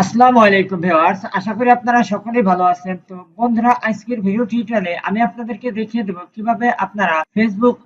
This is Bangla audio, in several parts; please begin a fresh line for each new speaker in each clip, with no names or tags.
আসসালামু আলাইকুম ভিউয়ার্স, আশা করি আপনারা সকলেই ভালো আছেন। তো বন্ধুরা, আজকের ভিডিও টিউটোরিয়ালে আমি আপনাদেরকে দেখিয়ে দেব কীভাবে আপনারা ফেসবুক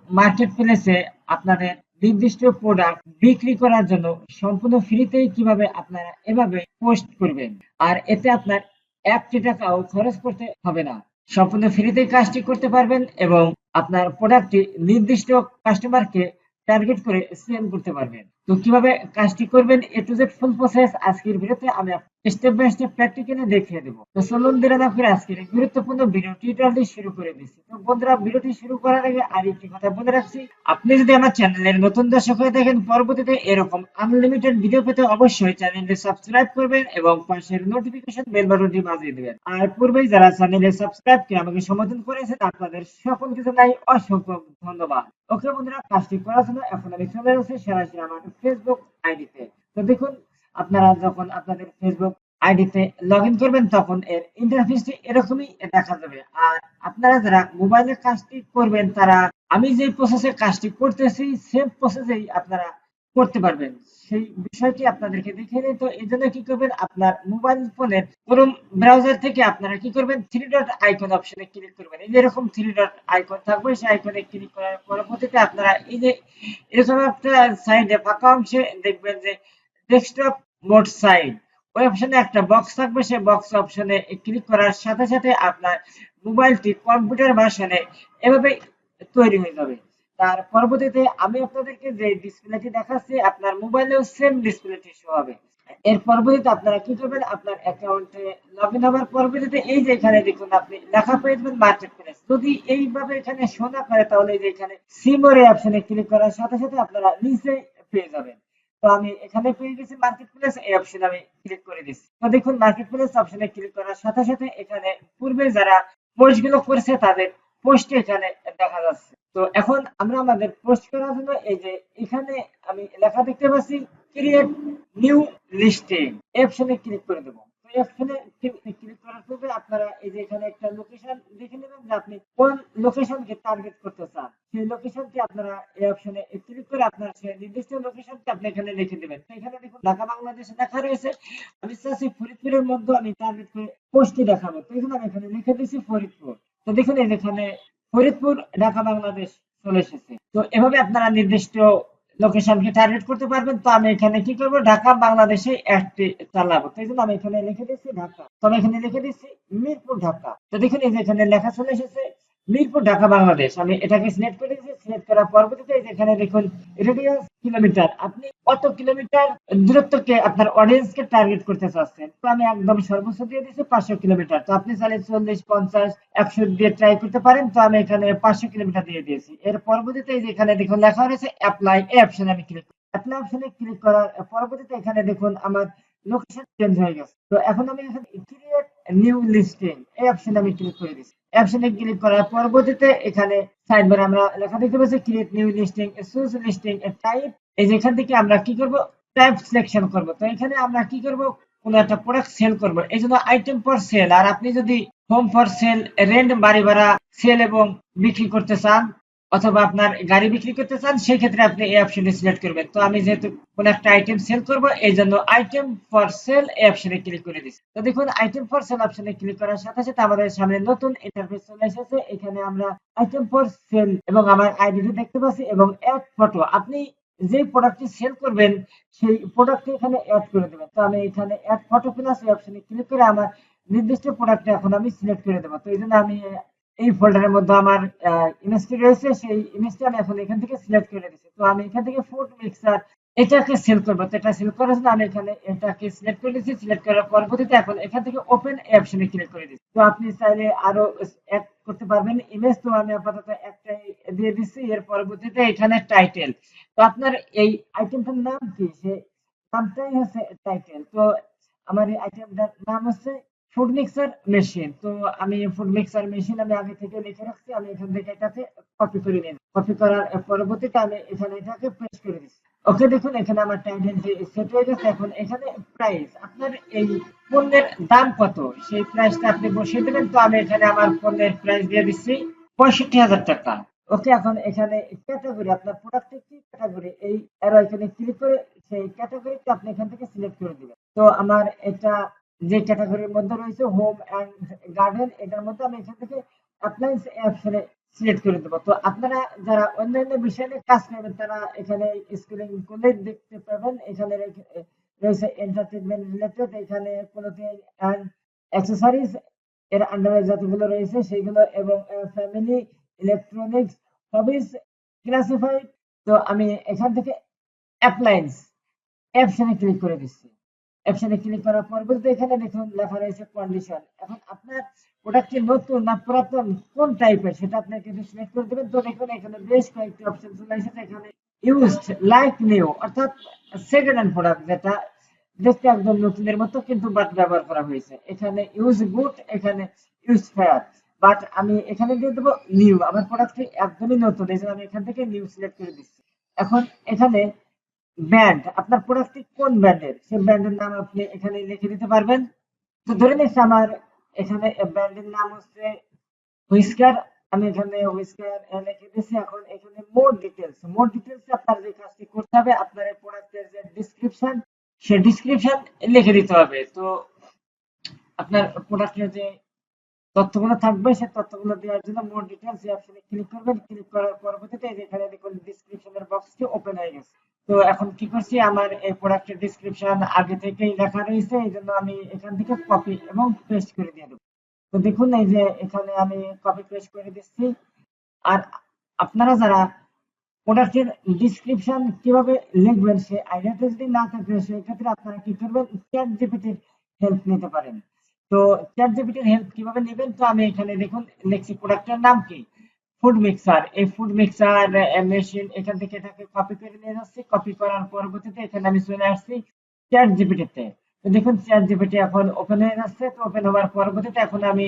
আপনাদের নির্দিষ্ট প্রোডাক্ট বিক্রি করার জন্য সম্পূর্ণ ফ্রিতেই কীভাবে আপনারা এভাবে পোস্ট করবেন। আর এতে আপনার একটি টাকাও খরচ করতে হবে না। সম্পূর্ণ ফ্রিতে কাজটি করতে পারবেন এবং আপনার প্রোডাক্টটি নির্দিষ্ট কাস্টমারকে টার্গেট করে সেল করতে পারবেন। তো কীভাবে কাজটি করবেন A to Z full process আজকের ভিডিওতে আমি স্টেপ বাই স্টেপ প্র্যাকটিক্যালি দেখিয়ে দেবো। তো চলুন দেরি না আজকের এই গুরুত্বপূর্ণ ভিডিও টিউটোরিয়ালটি শুরু করে দিচ্ছি তো বন্ধুরা, ভিডিওটি শুরু করার আগে আর একটি কথা বলে রাখছি। আপনি যদি আমার চ্যানেলের নতুন দর্শক হয়ে থাকেন, পরবর্তীতে এরকম আনলিমিটেড ভিডিও পেতে অবশ্যই চ্যানেলটি সাবস্ক্রাইব করবেন এবং পাশের নোটিফিকেশন বেল বাটনটি বাজিয়ে দেবেন। আর পূর্বেই যারা চ্যানেলে সাবস্ক্রাইব করে আমাকে সমর্থন করেছেন, আপনাদের সকলকে জানাই অসংখ্য ধন্যবাদ। ওকে বন্ধুরা, কাজটি করার জন্য এখন আমি চলে যাচ্ছি সরাসরি আমার ফেসবুক আইডিতে। তো দেখুন আপনারা যখন আপনাদের ফেসবুক আইডিতে লগ ইন করবেন, তখন এর ইন্টারফেসটি এরকমই দেখা যাবে। আর আপনারা যারা মোবাইলে কাজটি করবেন, তারা আমি যে প্রসেসে কাজটি করতেছি সেম প্রসেসেই আপনারা করতে পারবেন। সেই বিষয়টি আপনাদেরকে দেখিয়ে দিই তো এই জন্য কি করবেন, আপনার মোবাইল ফোনের ক্রোম ব্রাউজার থেকে আপনারা কি করবেন থ্রি ডট আইকন অপশনে ক্লিক করবেন। এই যে এরকম থ্রি ডট আইকন থাকবে, সেই আইকনে ক্লিক করার পরবর্তীতে আপনারা এই যে এরকম একটা সাইডে ফাঁকা অংশে দেখবেন যে ডেস্কটপ মোড সাইড ওই অপশনে একটা বক্স থাকবে, সেই বক্স অপশনে ক্লিক করার সাথে সাথে আপনার মোবাইলটি কম্পিউটার ভার্সনে এভাবে তৈরি হয়ে যাবে। তার পরবর্তীতে আমি আপনাদেরকে যে ডিসপ্লেটি দেখাচ্ছি, আপনার মোবাইলেও সেম ডিসপ্লেটি শো হবে। এর পরবর্তীতে আপনারা কি করবেন? আপনার অ্যাকাউন্টে লগ ইন হওয়ার পরবর্তীতে এই যে এখানে দেখুন আপনি লেখা পেয়ে যাবেন মার্কেট প্লেস যদি এইভাবে এখানে শোনা করে, তাহলে এই যে এখানে সিমোরে অপশনে ক্লিক করার সাথে সাথে আপনারা নিচে পেয়ে যাবেন। তো আমি এখানে পেয়ে গেছি মার্কেট প্লেস এই অপশনে আমি ক্লিক করে দিচ্ছি তো দেখুন মার্কেট প্লেস অপশনে ক্লিক করার সাথে সাথে এখানে পূর্বে যারা পোস্টগুলো করেছে, তাদের পোস্ট এখানে দেখা যাচ্ছে। তো এখন আমরা আমাদের পোস্ট করার জন্য এই যে এখানে আমি লেখা দেখতে পাচ্ছি ক্রিয়েট নিউ লিস্টিং অপশনে ক্লিক করে দেবো। আপনারা এই যে এখানে একটা লোকেশন দেখে নেবেন যে আপনি কোন লোকেশনকে টার্গেট করতে চান। সেই লোকেশনটি আপনারা এই অপশনে ক্লিক করে সেই নির্দিষ্ট লোকেশনটি আপনি এখানে লিখে দেবেন। তো এখানে দেখুন, ঢাকা, বাংলাদেশে রয়েছে। আমি ফরিদপুরের মধ্যে আমি টার্গেট দেখাবো। তো এখানে আমি এখানে লিখে ফরিদপুর। তো দেখুন, এই যেখানে ফরিদপুর, ঢাকা, বাংলাদেশ চলে এসেছে। তো এভাবে আপনারা নির্দিষ্ট লোকেশনকে টার্গেট করতে পারবেন। তো আমি এখানে কি করব? ঢাকা, বাংলাদেশে একটি চালাবো। তো এই জন্য আমি এখানে লিখে দিচ্ছি ঢাকা। তো আমি এখানে লিখে দিচ্ছি মিরপুর, ঢাকা। তো দেখুন, এই যে এখানে লেখা চলে এসেছে মিরপুর, ঢাকা, বাংলাদেশ। আমি এটাকে সিলেক্ট করে দিয়েছি। সিলেক্ট করার পরবর্তীতে এখানে দেখুন রেডিয়াস কিলোমিটার আপনি কত কিলোমিটার দূরত্বকে আপনার অডিয়েন্সকে টার্গেট করতে চাচ্ছেন? তো আমি একদম সর্বোচ্চ দিয়ে দিয়েছি পাঁচশো কিলোমিটার তো আপনি চাইলে চল্লিশ, পঞ্চাশ, একশো দিয়ে ট্রাই করতে পারেন। তো আমি এখানে পাঁচশো কিলোমিটার দিয়ে দিয়েছি। এর পরবর্তীতে এখানে দেখুন লেখা রয়েছে অ্যাপ্লাই এই অপশনে আমি ক্লিক অ্যাপ্লাই অপশনে ক্লিক করার পরবর্তীতে এখানে দেখুন আমার লোকেশন চেঞ্জ হয়ে গেছে। তো এখন আমি এখানে ক্রিয়েট নিউ লিস্টিং এই অপশনে আমি ক্লিক করে দিচ্ছি অপশনে ক্লিক করার পরবর্তীতে এখানে সাইড বারে আমরা লেখা দেখতে পাচ্ছি create new listing source listing type এই যে এখান থেকে আমরা কি করব? টাইপ সিলেকশন করব। তো এখানে আমরা কি করব? কোন একটা প্রোডাক্ট সেল করব। এই জন্য আইটেম ফর সেল আর আপনি যদি হোম ফর সেল রেন্ট বাড়ি ভাড়া সেল এবং বিক্রি করতে চান অথবা আপনার গাড়ি বিক্রি করতে চান, সেই ক্ষেত্রে আপনি এই অপশনটি সিলেক্ট করবেন। তো আমি যেহেতু কোন একটা আইটেম সেল করব এই জন্য আইটেম ফর সেল এই অপশনে ক্লিক করে দিচ্ছি তো দেখুন আইটেম ফর সেল অপশনে ক্লিক করার সাথে সাথে আমাদের সামনে নতুন ইন্টারফেস চলে এসেছে। এখানে আমরা আইটেম ফর সেল এবং আমার আইডিটি দেখতে পাচ্ছি এবং অ্যাড ফটো আপনি যে প্রোডাক্টটি সেল করবেন, সেই প্রোডাক্টটি এখানে অ্যাড করে দেবেন। তো আমি এখানে অ্যাড ফটো প্লাস এই অপশনে ক্লিক করে আমার নির্দিষ্ট প্রোডাক্টটা এখন আমি সিলেক্ট করে দেবো। তো এই জন্য আমি এই ফোল্ডারের মধ্যে আমার ইমেজটি রয়েছে, সেই ইমেজটি আমি এখন এখান থেকে সিলেক্ট করে দিচ্ছি তো আমি এখান থেকে ফুড মিক্সার এটাকে সেল করব। তো এটা সেল করার জন্য আমি এখানে এটাকে সিলেক্ট করে দিচ্ছি সিলেক্ট করার পরবর্তীতে এখন এখান থেকে ওপেন অপশনে ক্লিক করে দিচ্ছি। তো আপনি চাইলে আরও অ্যাড করতে পারবেন ইমেজ তো আমি আপাতত একটাই দিয়ে দিচ্ছি। এর পরবর্তীতে এখানে টাইটেল তো আপনার এই আইটেমটার নাম কি? সে নামটাই হচ্ছে টাইটেল তো আমার এই আইটেমটার নাম হচ্ছে ফুড মিক্সার মেশিন তো আমি ফুড মিক্সার মেশিন আমি আগে থেকে লিখে রাখছি, আমি এখান থেকে এটাকে কপি করে নিই কপি করার পরবর্তীতে আমি এখানে এটাকে পেস্ট করে দিচ্ছি। ওকে দেখুন, এখানে আমার টাইটেল সেট হয়ে গেছে। এখন এখানে প্রাইস আপনার এই পণ্যের দাম কত? সেই প্রাইসটা আপনি বসিয়ে দেবেন তো আমি এখানে আমার পণ্যের প্রাইস দিয়ে দিচ্ছি পঁয়ষট্টি হাজার টাকা। ওকে এখন এখানে ক্যাটাগরি আপনার প্রোডাক্টের কি ক্যাটাগরি এই এখানে ক্লিক করে সেই ক্যাটাগরিটা আপনি এখান থেকে সিলেক্ট করে দিবেন। তো আমার এটা যে ক্যাটাগরির মধ্যে রয়েছে হোম অ্যান্ড গার্ডেন এটার মধ্যে আমি এখান থেকে অ্যাপ্লায়েন্স অপশনে সিলেক্ট করে দেবো। তো আপনারা যারা অন্যান্য বিষয় নিয়ে কাজ করবেন, তারা এখানে স্ক্রিন করলে দেখতে পাবেন। এখানে রয়েছে এন্টারটেনমেন্ট রিলেটেড এখানে ক্লোথিং অ্যান্ড অ্যাক্সেসরিজ এর আন্ডারে যতগুলো রয়েছে সেইগুলো এবং ফ্যামিলি ইলেকট্রনিক্স হবিস ক্লাসিফাইড তো আমি এখান থেকে অ্যাপ্লায়েন্স অপশনে ক্লিক করে দিচ্ছি। অপশনে ক্লিক করার পর বলতে এখানে দেখুন লেখা রয়েছে কন্ডিশন এখন আপনার প্রোডাক্টটি নতুন না পুরাতন, কোন টাইপের সেটা আপনি কিন্তু সিলেক্ট করে দেবেন। তো দেখুন এখানে বেশ কয়েকটি অপশন চলে এসেছে। এখানে ইউজড লাইক নিউ অর্থাৎ সেকেন্ড হ্যান্ড প্রোডাক্ট যেটা দেখতে একদম নতুনের মতো কিন্তু বাট ব্যবহার করা হয়েছে। এখানে ইউজ গুড এখানে ইউজ ফেয়ার বাট আমি এখানে দিয়ে দেবো নিউ আমার প্রোডাক্টটি একদমই নতুন। এই জন্য আমি এখান থেকে নিউ সিলেক্ট করে দিচ্ছি। এখন এখানে ব্র্যান্ড আপনার প্রোডাক্টটি কোন ব্র্যান্ডের সেই ব্র্যান্ডের নাম আপনি এখানে লিখে দিতে পারবেন। তো ধরে নিচ্ছি আমার এখানে ব্র্যান্ডের নাম হচ্ছে হুইস্কার আমি এখানে হুইস্কার লিখে দিচ্ছি এখন এখানে মোর ডিটেলস মোর ডিটেলস আপনার যে কাজটি করতে হবে, আপনার এই প্রোডাক্টের যে ডিসক্রিপশন সে ডিসক্রিপশন লিখে দিতে হবে। তো আপনার প্রোডাক্টের যে তথ্যগুলো থাকবে, সেই তথ্যগুলো দেওয়ার জন্য মোর ডিটেলস এই অপশনে ক্লিক করবেন। ক্লিক করার পরবর্তীতে এখানে দেখুন ডিসক্রিপশনের বক্সটি ওপেন হয়ে গেছে। তো এখন কি করছি? আমার এই প্রোডাক্টের ডিসক্রিপশন আগে থেকেই লেখা রয়েছে, এই জন্য আমি এখান থেকে কপি এবং পেস্ট করে দিয়ে দেবো। তো দেখুন এই যে এখানে আমি কপি পেস্ট করে দিচ্ছি। আর আপনারা যারা প্রোডাক্টের ডিসক্রিপশন কীভাবে লিখবেন সে আইডিয়াটা যদি না থাকে, সেক্ষেত্রে আপনারা কি করবেন? চ্যাট জিপিটির হেল্প নিতে পারেন। তো চ্যাট জিপিটির হেল্প কীভাবে নেবেন? তো আমি এখানে দেখুন, লিখছি প্রোডাক্টের নাম কি? ফুড মিক্সার এই ফুড মিক্সার মেশিন এখান থেকে এটাকে কপি করে নিয়ে যাচ্ছি। কপি করার পরবর্তীতে এখানে আমি চলে আসছি চ্যাট জিপিটিতে তো দেখুন চ্যাট জিপিটি এখন ওপেন হয়ে যাচ্ছে। তো ওপেন হওয়ার পরবর্তীতে এখন আমি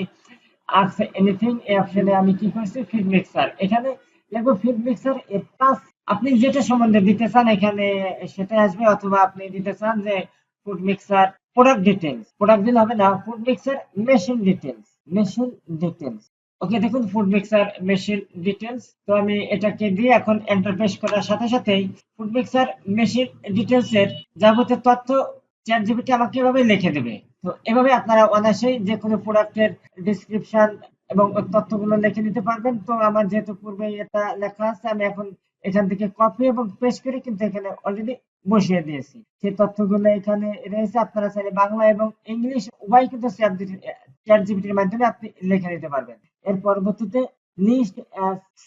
আস্ক এনিথিং এই অপশনে আমি কি করছি? ফিড মিক্সার এখানে লিখব ফিড মিক্সার এর প্লাস আপনি যেটা সম্বন্ধে দিতে চান এখানে সেটা আসবে। অথবা আপনি দিতে চান যে food mixer product details product দিলে হবে না food mixer machine details machine details okay দেখুন ফুড মিক্সার মেশিন ডিটেলস তো আমি এটাকে দিয়ে এখন এন্টার প্রেস করার সাথে সাথেই ফুড মিক্সার মেশিন ডিটেলস এর যাবতীয় তথ্য চ্যাট জিপিটি আমাকে এভাবে লিখে দেবে। তো এভাবে আপনারা অনায়াসেই যে কোনো প্রোডাক্টের ডিসক্রিপশন এবং তথ্যগুলো লিখে নিতে পারবেন। তো আমার যেহেতু পূর্বে এটা লেখা আছে, আমি এখন এখান থেকে কপি এবং পেস্ট করে কিন্তু এখানে অলরেডি বসিয়ে দিয়েছি। সেই তথ্যগুলো এখানে রয়েছে, আপনারা চাইলে বাংলা এবং ইংলিশ উভয় কিন্তু চ্যাট জিপিটির মাধ্যমে আপনি লিখে নিতে পারবেন। এর পরবর্তীতে লিস্ট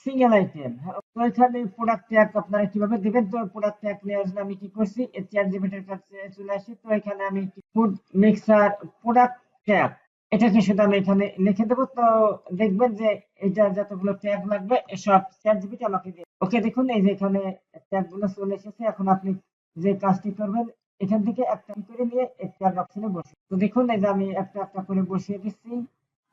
সিঙ্গেল আইটেম তো এখানে প্রোডাক্ট ট্যাগ আপনারা কীভাবে দিবেন? তো প্রোডাক্ট ট্যাগ নেওয়ার জন্য আমি কি করছি? চ্যাট জিপিটির কাছে চলে আসি। তো এখানে আমি ফুড মিক্সার প্রোডাক্ট ট্যাগ এটাকে শুধু আমি এখানে লিখে দেবো। তো দেখবেন যে এটা যতগুলো ট্যাগ লাগবে সব চ্যাট জিপিটি আমাকে ওকে, দেখুন, এই যে এখানে ট্যাগগুলো চলে এসেছে, এখন আপনি যে কাজটি করবেন, এখান থেকে একটা করে নিয়ে ট্যাগ অপশনে বসে। তো দেখুন, এই যে আমি একটা একটা করে বসিয়ে দিচ্ছি।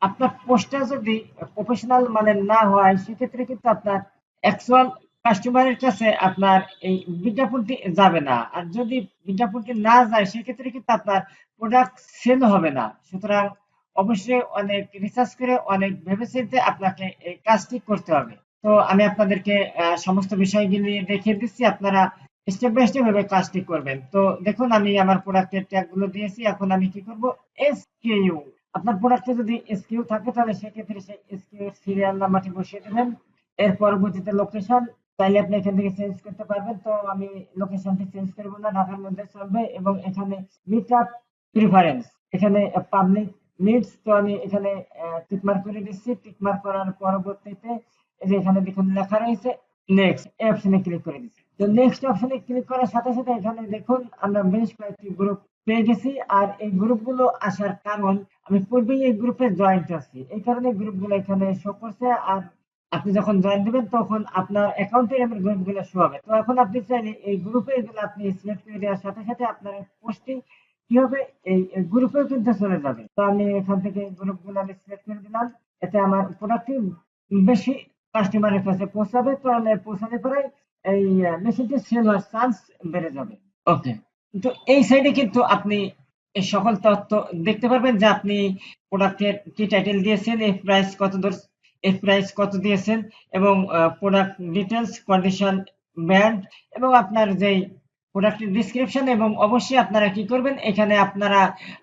আপনার পোস্টটা যদি প্রফেশনাল মানে না হয়, সেক্ষেত্রে কিন্তু আপনার অ্যাকচুয়াল কাস্টমারের কাছে আপনার এই বিজ্ঞাপনটি যাবে না। আর যদি বিজ্ঞাপনটি না যায়, সেক্ষেত্রে কিন্তু আপনার প্রোডাক্ট সেল হবে না। সুতরাং অবশ্যই অনেক রিসার্চ করে, অনেক ভেবেচিন্তে আপনাকে এই কাজটি করতে হবে। তো আমি আপনাদেরকে সমস্ত বিষয়গুলি দেখিয়ে দিচ্ছি। আপনারা স্টেপ বাই স্টেপ ভাবে কাজটি করবেন। তো দেখুন, আমি আমার প্রোডাক্টের ট্যাগগুলো দিয়েছি। এখন আমি কি করব? এসকিউ আপনার প্রোডাক্টে যদি এসকিউ থাকে, তাহলে সেক্ষেত্রে সেই এসকিউ সিরিয়াল নাম্বারটি বসিয়ে দেবেন। এর পরবর্তীতে লোকেশন চাইলে আপনি এখান থেকে চেঞ্জ করতে পারবেন। তো আমি লোকেশনটি চেঞ্জ করব না। ঢাকার মধ্যে চলবে এবং এখানে মিট আপ প্রিফারেন্স এখানে পাবলিক নিডস তো আমি এখানে টিকমার্ক করে দিচ্ছি। টিকমার্ক করার পরবর্তীতে এখানে দেখুন লেখা রয়েছে নেক্সট অপশনে ক্লিক করে দিচ্ছি তো নেক্সট অপশনে ক্লিক করার সাথে সাথে এখানে দেখুন আমরা বেশ কয়েকটি গ্রুপ পেয়ে গেছি আর এই গ্রুপগুলো আসার কারণ আমি পূর্বেই এই গ্রুপে জয়েন্ট আছি। এই কারণে গ্রুপগুলো এখানে শো করছে আর আপনি যখন জয়েন দিবেন তখন আপনার অ্যাকাউন্টে আমার গ্রুপগুলো শো হবে। তো এখন আপনি চাইলে এই গ্রুপে এগুলো আপনি সিলেক্ট করে দেওয়ার সাথে সাথে আপনার পোস্টিং কি হবে? এই গ্রুপেও কিন্তু চলে যাবে। তো আমি এখান থেকে গ্রুপগুলো আমি সিলেক্ট করে দিলাম। এতে আমার প্রোডাক্টটি বেশি কাস্টমারের কাছে পৌঁছাবে তাহলে পৌঁছালে পরে এই মেশিনটি সেল হওয়ার চান্স বেড়ে যাবে। ওকে তো এই সাইডে কিন্তু আপনি এই সকল তথ্য দেখতে পারবেন যে আপনি প্রোডাক্টের কি টাইটেল দিয়েছেন এই প্রাইস কত দূর এই প্রাইস কত দিয়েছেন এবং প্রোডাক্ট ডিটেলস কন্ডিশন ব্র্যান্ড এবং আপনার যেই প্রোডাক্টের ডিসক্রিপশন এবং অবশ্যই আপনারা কি করবেন এখানে আপনারা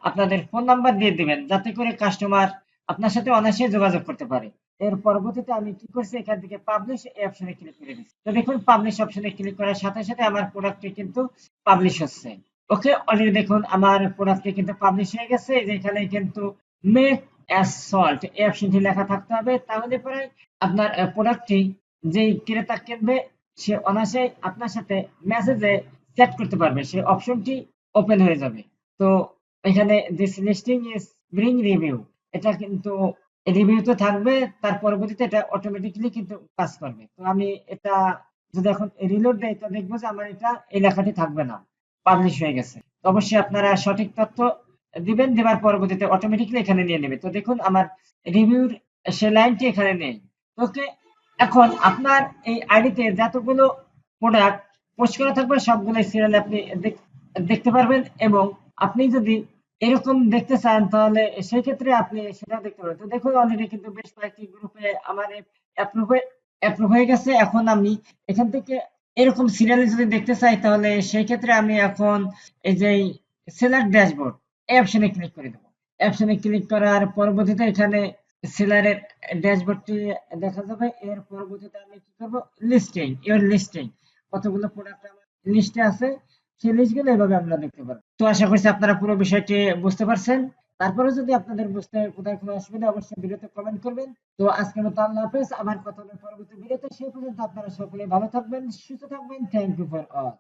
আপনাদের ফোন নাম্বার দিয়ে দিবেন যাতে করে কাস্টমার আপনার সাথে অনায়াসে যোগাযোগ করতে পারে। এর পরবর্তীতে আমি কি করছি, এখান থেকে পাবলিশ অপশনে ক্লিক করে দিচ্ছি তো দেখুন পাবলিশ অপশনে ক্লিক করার সাথে সাথে আমার প্রোডাক্টটি কিন্তু পাবলিশ হচ্ছে। ওকে অলরেডি দেখুন, আমার প্রোডাক্টটি কিন্তু পাবলিশ হয়ে গেছে। এই যে এখানে কিন্তু মেক অ্যাজ সল্ট এই অপশনটি লেখা থাকতে হবে। তাহলে পরে আপনার প্রোডাক্টটি যেই ক্রেতা কিনবে, সে অনায়াসে আপনার সাথে মেসেজে চ্যাট করতে পারবে। সেই অপশনটি ওপেন হয়ে যাবে। তো এখানে this listing is bring review এটা কিন্তু রিভিউ তো থাকবে, তার পরবর্তীতে এটা অটোমেটিক্যালি কিন্তু কাজ করবে। তো আমি এটা যদি এখন রিলোড দেই, তো দেখব যে আমার এটা এই লেখাটি থাকবে না পাবলিশ হয়ে গেছে। তো অবশ্যই আপনারা সঠিক তথ্য দিবেন দেওয়ার পরবর্তীতে অটোমেটিক্যালি এখানে নিয়ে নেবে। তো দেখুন, আমার রিভিউর সে লাইনটি এখানে নেই। ওকে, এখন আপনার এই আইডিতে যতগুলো প্রোডাক্ট পোস্ট করা থাকবে সবগুলো সিরিয়াল আপনি দেখ- দেখতে পারবেন এবং আপনি যদি এরকম দেখতে চান, তাহলে সেই ক্ষেত্রে আপনি সেটা দেখতে পারেন। তো দেখুন অলরেডি কিন্তু বেশ কয়েকটি গ্রুপে আমার অ্যাপ্রুভ হয়ে গেছে। এখন আমি এখান থেকে এরকম সিরিয়ালে যদি দেখতে চাই, তাহলে সেই ক্ষেত্রে আমি এখন এই যে সেলার ড্যাশবোর্ড অপশনে ক্লিক করে দেবো। অপশনে ক্লিক করার পরবর্তীতে এখানে সেলারের ড্যাশবোর্ডটি দেখা যাবে। এর পরবর্তীতে আমি কি করব? লিস্টিং ইওর লিস্টিং কতগুলো প্রোডাক্ট আমার লিস্টে আছে। লিস্টগুলো এভাবে আমরা দেখতে পারি তো আশা করছি আপনারা পুরো বিষয়টি বুঝতে পারছেন। তারপরে যদি আপনাদের বুঝতে কোথায় কোনো অসুবিধা অবশ্যই ভিডিওতে কমেন্ট করবেন। তো আজকের মতো আল্লাহ হাফেজ। আবার কথা হবে পরবর্তী ভিডিওতে। সেই পর্যন্ত আপনারা সকলে ভালো থাকবেন, সুস্থ থাকবেন। Thank you for all